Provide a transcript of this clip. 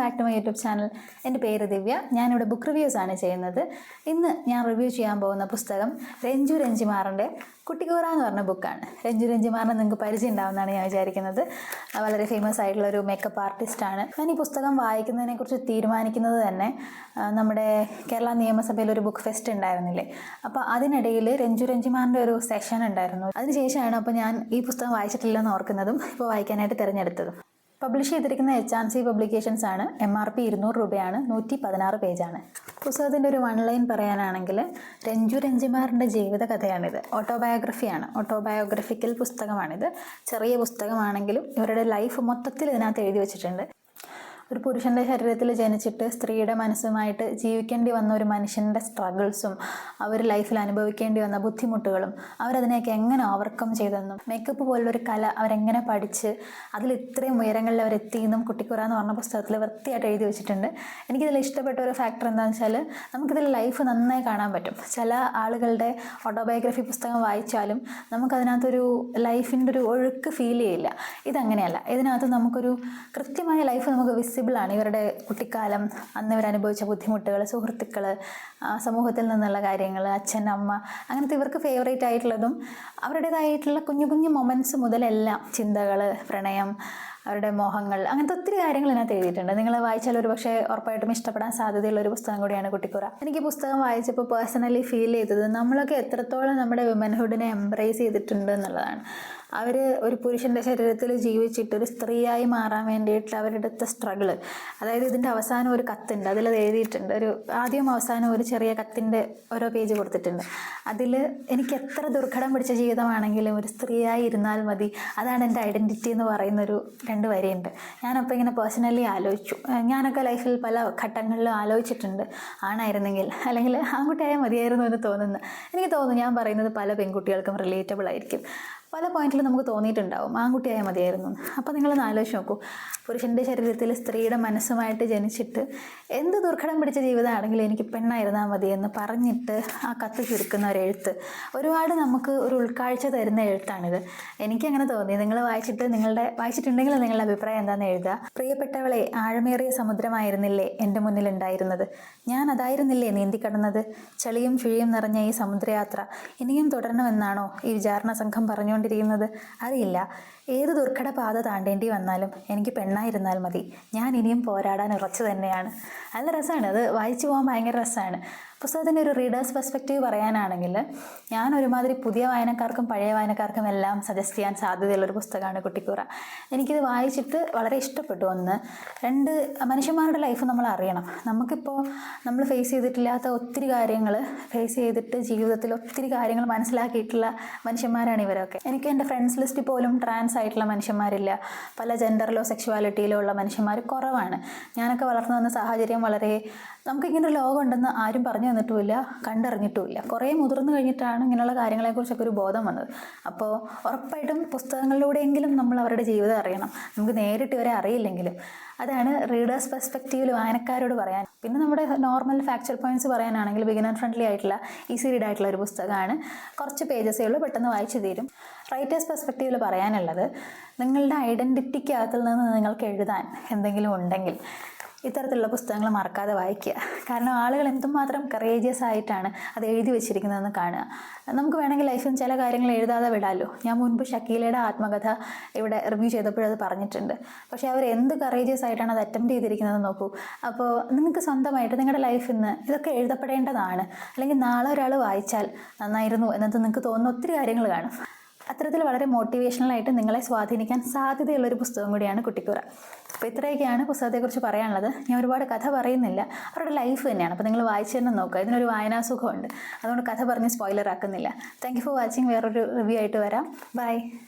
Back to my YouTube channel എന്റെ പേര് ദിവ്യ. ഞാനിവിടെ ബുക്ക് റിവ്യൂസ് ആണ് ചെയ്യുന്നത്. ഇന്ന് ഞാൻ റിവ്യൂ ചെയ്യാൻ പോകുന്ന പുസ്തകം രഞ്ജു രഞ്ജിമാറിന്റെ കുട്ടികോറ എന്ന് പറഞ്ഞ ബുക്കാണ് രഞ്ജു രഞ്ജിമാറിനെ നിങ്ങൾക്ക് പരിചയം ഉണ്ടാവുമെന്നാണ് ഞാൻ വിചാരിക്കുന്നത്. വളരെ ഫേമസ് ആയിട്ടുള്ള ഒരു മേക്കപ്പ് ആർട്ടിസ്റ്റാണ് ഞാൻ ഈ പുസ്തകം വായിക്കുന്നതിനെക്കുറിച്ച് തീരുമാനിക്കുന്നത് തന്നെ നമ്മുടെ കേരള നിയമസഭയിൽ ഒരു ബുക്ക് ഫെസ്റ്റ് ഉണ്ടായിരുന്നില്ലേ? അപ്പോൾ അതിനിടയിൽ രഞ്ജു രഞ്ജിമാറിന്റെ ഒരു സെഷൻ ഉണ്ടായിരുന്നു. അതിനുശേഷമാണ് അപ്പോൾ ഞാൻ ഈ പുസ്തകം വായിച്ചിട്ടില്ലെന്ന് ഓർക്കുന്നതും ഇപ്പോൾ വായിക്കാനായിട്ട് തിരഞ്ഞെടുത്തതും. പബ്ലിഷ് ചെയ്തിരിക്കുന്ന എച്ച് ആൻ സി പബ്ലിക്കേഷൻസ് ആണ് എം ആർ പി ഇരുന്നൂറ് രൂപയാണ് നൂറ്റി പതിനാറ് പേജാണ്. പുസ്തകത്തിന്റെ ഒരു വൺ ലൈൻ പറയാനാണെങ്കിൽ രഞ്ജു രഞ്ജിമാറിന്റെ ജീവിത കഥയാണിത് ഓട്ടോബയോഗ്രഫിയാണ്. ഓട്ടോബയോഗ്രഫിക്കൽ പുസ്തകമാണിത്. ചെറിയ പുസ്തകമാണെങ്കിലും ഇവരുടെ ലൈഫ് മൊത്തത്തിൽ ഇതിനകത്ത് എഴുതി വെച്ചിട്ടുണ്ട്. ഒരു പുരുഷന്റെ ശരീരത്തിൽ ജനിച്ചിട്ട് സ്ത്രീയുടെ മനസ്സുമായിട്ട് ജീവിക്കേണ്ടി വന്ന ഒരു മനുഷ്യന്റെ സ്ട്രഗിൾസും അവർ ലൈഫിൽ അനുഭവിക്കേണ്ടി വന്ന ബുദ്ധിമുട്ടുകളും അവരതിനെയൊക്കെ എങ്ങനെ ഓവർകം ചെയ്തെന്നും മേക്കപ്പ് പോലുള്ളൊരു കല അവരെങ്ങനെ പഠിച്ച് അതിൽ ഇത്രയും ഉയരങ്ങളിൽ അവരെത്തിയെന്നും കുട്ടിക്കുറ എന്ന് പറഞ്ഞ പുസ്തകത്തിൽ വൃത്തിയായിട്ട് എഴുതി വെച്ചിട്ടുണ്ട്. എനിക്കിതിൽ ഇഷ്ടപ്പെട്ട ഒരു ഫാക്ടർ എന്താണെന്ന് വെച്ചാൽ നമുക്കിതിൽ ലൈഫ് നന്നായി കാണാൻ പറ്റും. ചില ആളുകളുടെ ഓട്ടോബയോഗ്രഫി പുസ്തകം വായിച്ചാലും നമുക്കതിനകത്തൊരു ലൈഫിന്റെ ഒരു ഒഴുക്ക് ഫീൽ ചെയ്യില്ല. ഇതങ്ങനെയല്ല. ഇതിനകത്ത് നമുക്കൊരു കൃത്യമായ ലൈഫ് നമുക്ക് വിസിബിൾ ആണ് ഇവരുടെ കുട്ടിക്കാലം അന്ന് ഇവർ അനുഭവിച്ച ബുദ്ധിമുട്ടുകൾ സുഹൃത്തുക്കൾ സമൂഹത്തിൽ നിന്നുള്ള കാര്യങ്ങൾ അച്ഛൻ അമ്മ അങ്ങനത്തെ ഇവർക്ക് ഫേവറേറ്റ് ആയിട്ടുള്ളതും അവരുടേതായിട്ടുള്ള കുഞ്ഞു കുഞ്ഞു മൊമെന്റ്സ് മുതലെല്ലാം ചിന്തകൾ പ്രണയം അവരുടെ മോഹങ്ങൾ അങ്ങനത്തെ ഒത്തിരി കാര്യങ്ങൾ ഇതിനകത്ത് എഴുതിയിട്ടുണ്ട്. നിങ്ങൾ വായിച്ചാൽ ഒരു പക്ഷേ ഉറപ്പായിട്ടും ഇഷ്ടപ്പെടാൻ സാധ്യതയുള്ള ഒരു പുസ്തകം കൂടിയാണ് കുട്ടിക്കുറ. എനിക്ക് പുസ്തകം വായിച്ചപ്പോൾ പേഴ്സണലി ഫീൽ ചെയ്തത് നമ്മളൊക്കെ എത്രത്തോളം നമ്മുടെ വിമൻഹുഡിനെ എംബ്രേസ് ചെയ്തിട്ടുണ്ട് എന്നുള്ളതാണ്. അവർ ഒരു പുരുഷന്റെ ശരീരത്തിൽ ജീവിച്ചിട്ട് ഒരു സ്ത്രീയായി മാറാൻ വേണ്ടിയിട്ട് അവരെടുത്ത സ്ട്രഗിൾ അതായത് ഇതിന്റെ അവസാനം ഒരു കത്തുണ്ട്. അതിൽ അത് എഴുതിയിട്ടുണ്ട്. ഒരു ആദ്യം അവസാനം ഒരു ചെറിയ കത്തിന്റെ ഓരോ പേജ് കൊടുത്തിട്ടുണ്ട്. അതിൽ എനിക്ക് എത്ര ദുർഘടം പിടിച്ച ജീവിതമാണെങ്കിലും ഒരു സ്ത്രീയായി ഇരുന്നാൽ മതി. അതാണ് എന്റെ ഐഡന്റിറ്റി എന്ന് പറയുന്ന ഒരു രണ്ട് വരിയുണ്ട്. ഞാനപ്പോൾ ഇങ്ങനെ പേഴ്സണലി ആലോചിച്ചു. ഞാനൊക്കെ ലൈഫിൽ പല ഘട്ടങ്ങളിലും ആലോചിച്ചിട്ടുണ്ട്. ആണായിരുന്നെങ്കിൽ അല്ലെങ്കിൽ ആൺകുട്ടിയായാൽ മതിയായിരുന്നു എന്ന് തോന്നുന്നു. എനിക്ക് തോന്നുന്നു ഞാൻ പറയുന്നത് പല പെൺകുട്ടികൾക്കും റിലേറ്റബിൾ ആയിരിക്കും. പല പോയിന്റിൽ നമുക്ക് തോന്നിയിട്ടുണ്ടാവും. ആൺകുട്ടിയായ മതിയായിരുന്നു. അപ്പോൾ നിങ്ങളൊന്ന് ആലോചിച്ച് നോക്കൂ. പുരുഷന്റെ ശരീരത്തിൽ സ്ത്രീയുടെ മനസ്സുമായിട്ട് ജനിച്ചിട്ട് എന്ത് ദുർഘടം പിടിച്ച ജീവിതമാണെങ്കിലും എനിക്ക് പെണ്ണായിരുന്നാൽ മതി എന്ന് പറഞ്ഞിട്ട് ആ കത്ത് ചുരുക്കുന്ന ഒരു എഴുത്ത്. ഒരുപാട് നമുക്ക് ഒരു ഉൾക്കാഴ്ച തരുന്ന എഴുത്താണിത്. എനിക്കങ്ങനെ തോന്നി. നിങ്ങൾ വായിച്ചിട്ട് നിങ്ങളുടെ വായിച്ചിട്ടുണ്ടെങ്കിൽ നിങ്ങളുടെ അഭിപ്രായം എന്താണെന്ന് എഴുതുക. പ്രിയപ്പെട്ടവളെ ആഴമേറിയ സമുദ്രമായിരുന്നില്ലേ എന്റെ മുന്നിൽ ഉണ്ടായിരുന്നത് ഞാൻ അതായിരുന്നില്ലേ നീന്തിക്കടന്നത്? ചളിയും ചുഴിയും നിറഞ്ഞ ഈ സമുദ്രയാത്ര ഇനിയും തുടരണമെന്നാണോ ഈ വിചാരണ സംഘം പറഞ്ഞുകൊണ്ടിരിക്കുന്നത് അറിയില്ല. ഏത് ദുർഘട പാത താണ്ടേണ്ടി വന്നാലും എനിക്ക് പെണ്ണായിരുന്നാൽ മതി. ഞാൻ ഇനിയും പോരാടാൻ ഉറച്ചു തന്നെയാണ്. നല്ല രസമാണ് അത്. വായിച്ചു പോകാൻ ഭയങ്കര രസമാണ്. പുസ്തകത്തിന്റെ ഒരു റീഡേഴ്സ് പെർസ്പെക്റ്റീവ് പറയാനാണെങ്കിൽ ഞാൻ ഒരുമാതിരി പുതിയ വായനക്കാർക്കും പഴയ വായനക്കാർക്കും എല്ലാം സജസ്റ്റ് ചെയ്യാൻ സാധ്യതയുള്ളൊരു പുസ്തകമാണ് കുട്ടിക്കൂറ. എനിക്കിത് വായിച്ചിട്ട് വളരെ ഇഷ്ടപ്പെട്ടു. ഒന്ന് രണ്ട് മനുഷ്യന്മാരുടെ ലൈഫ് നമ്മൾ അറിയണം. നമുക്കിപ്പോൾ നമ്മൾ ഫേസ് ചെയ്തിട്ടില്ലാത്ത ഒത്തിരി കാര്യങ്ങൾ ഫേസ് ചെയ്തിട്ട് ജീവിതത്തിൽ ഒത്തിരി കാര്യങ്ങൾ മനസ്സിലാക്കിയിട്ടുള്ള മനുഷ്യന്മാരാണ് ഇവരൊക്കെ. എനിക്ക് എന്റെ ഫ്രണ്ട്സ് ലിസ്റ്റിൽ പോലും ട്രാൻസ് ആയിട്ടുള്ള മനുഷ്യന്മാരില്ല. പല ജെൻഡറിലോ സെക്ഷുവാലിറ്റിയിലോ ഉള്ള മനുഷ്യന്മാർ കുറവാണ്. ഞാനൊക്കെ വളർന്നു വന്ന സാഹചര്യം വളരെ നമുക്കിങ്ങനെ ഒരു ലോകം ഉണ്ടെന്ന് ആരും പറഞ്ഞു തന്നിട്ടുമില്ല കണ്ടറിഞ്ഞിട്ടുമില്ല. കുറേ മുതിർന്നു കഴിഞ്ഞിട്ടാണ് ഇങ്ങനെയുള്ള കാര്യങ്ങളെക്കുറിച്ചൊക്കെ ഒരു ബോധം വന്നത്. അപ്പോൾ ഉറപ്പായിട്ടും പുസ്തകങ്ങളിലൂടെയെങ്കിലും നമ്മൾ അവരുടെ ജീവിതം അറിയണം. നമുക്ക് നേരിട്ട് ഇവരെ അറിയില്ലെങ്കിലും. അതാണ് റീഡേഴ്സ് പെർസ്പെക്റ്റീവിൽ വായനക്കാരോട് പറയാൻ. പിന്നെ നമ്മുടെ നോർമൽ ഫാക്ച്വൽ പോയിന്റ്സ് പറയാനാണെങ്കിൽ ബിഗിനർ ഫ്രണ്ട്ലി ആയിട്ടുള്ള ഈസി റീഡ് ആയിട്ടുള്ള ഒരു പുസ്തകമാണ്. കുറച്ച് പേജസേ ഉള്ളൂ പെട്ടെന്ന് വായിച്ചു തീരും. റൈറ്റേഴ്സ് പെർസ്പെക്റ്റീവിൽ പറയാനുള്ളത് നിങ്ങളുടെ ഐഡന്റിറ്റിക്കകത്തിൽ നിന്ന് നിങ്ങൾക്ക് എഴുതാൻ എന്തെങ്കിലും ഉണ്ടെങ്കിൽ ഇത്തരത്തിലുള്ള പുസ്തകങ്ങൾ മറക്കാതെ വായിക്കുക. കാരണം ആളുകൾ എന്തുമാത്രം കറേജിയസ് ആയിട്ടാണ് അത് എഴുതി വെച്ചിരിക്കുന്നതെന്ന് കാണുക. നമുക്ക് വേണമെങ്കിൽ ലൈഫിൽ ചില കാര്യങ്ങൾ എഴുതാതെ വിടാമല്ലോ ഞാൻ മുൻപ് ഷക്കീലയുടെ ആത്മകഥ ഇവിടെ റിവ്യൂ ചെയ്തപ്പോഴത് പറഞ്ഞിട്ടുണ്ട്. പക്ഷേ അവർ എന്ത് കറേജിയസ് ആയിട്ടാണ് അത് അറ്റംപ്റ്റ് ചെയ്തിരിക്കുന്നത് നോക്കൂ. അപ്പോൾ നിങ്ങൾക്ക് സ്വന്തമായിട്ട് നിങ്ങളുടെ ലൈഫിൽ നിന്ന് ഇതൊക്കെ എഴുതപ്പെടേണ്ടതാണ്. അല്ലെങ്കിൽ നാളെ ഒരാൾ വായിച്ചാൽ നന്നായിരുന്നു എന്നത് നിങ്ങൾക്ക് തോന്നുന്ന ഒത്തിരി കാര്യങ്ങൾ കാണും. അത്തരത്തിൽ വളരെ മോട്ടിവേഷണലായിട്ട് നിങ്ങളെ സ്വാധീനിക്കാൻ സാധ്യതയുള്ള ഒരു പുസ്തകം കൂടിയാണ് കുട്ടിക്കുറ. അപ്പോൾ ഇത്രയൊക്കെയാണ് പുസ്തകത്തെക്കുറിച്ച് പറയാനുള്ളത്. ഞാൻ ഒരുപാട് കഥ പറയുന്നില്ല. അവരുടെ ലൈഫ് തന്നെയാണ്. അപ്പോൾ നിങ്ങൾ വായിച്ചു തന്നെ നോക്കുക. ഇതിനൊരു വായനാസുഖമുണ്ട്. അതുകൊണ്ട് കഥ പറഞ്ഞ് സ്പോയിലർ ആക്കുന്നില്ല. താങ്ക് യു ഫോർ വാച്ചിങ് വേറൊരു റിവ്യൂ ആയിട്ട് വരാം. ബൈ